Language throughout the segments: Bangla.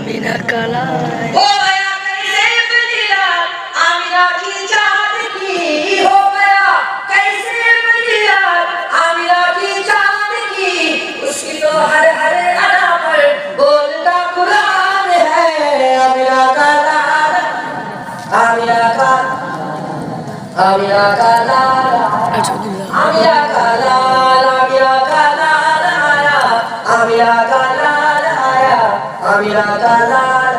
Amina Kalaya. Oh! आमिना का আমি আকালাল আমি আকালাল আমি আকালাল আমি আকালাল আমি আকালাল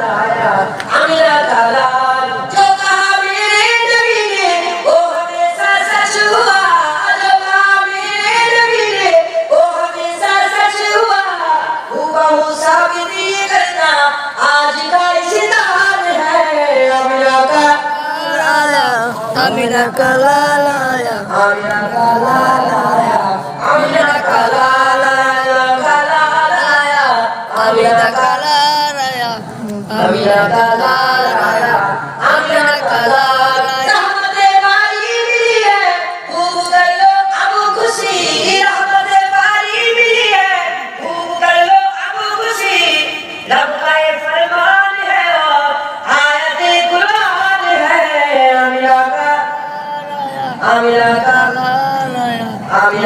Amina kalalaya, Amina kalalaya, Amina kalalaya, kalalaya, Amina kalalaya, Amina kalalaya, Amina kalalaya. Rahmate bari miliye, bhubu karlo abu khushi. Rahmate bari miliye, bhubu karlo abu khushi. Lamkaye farma. आम्ही आम्ही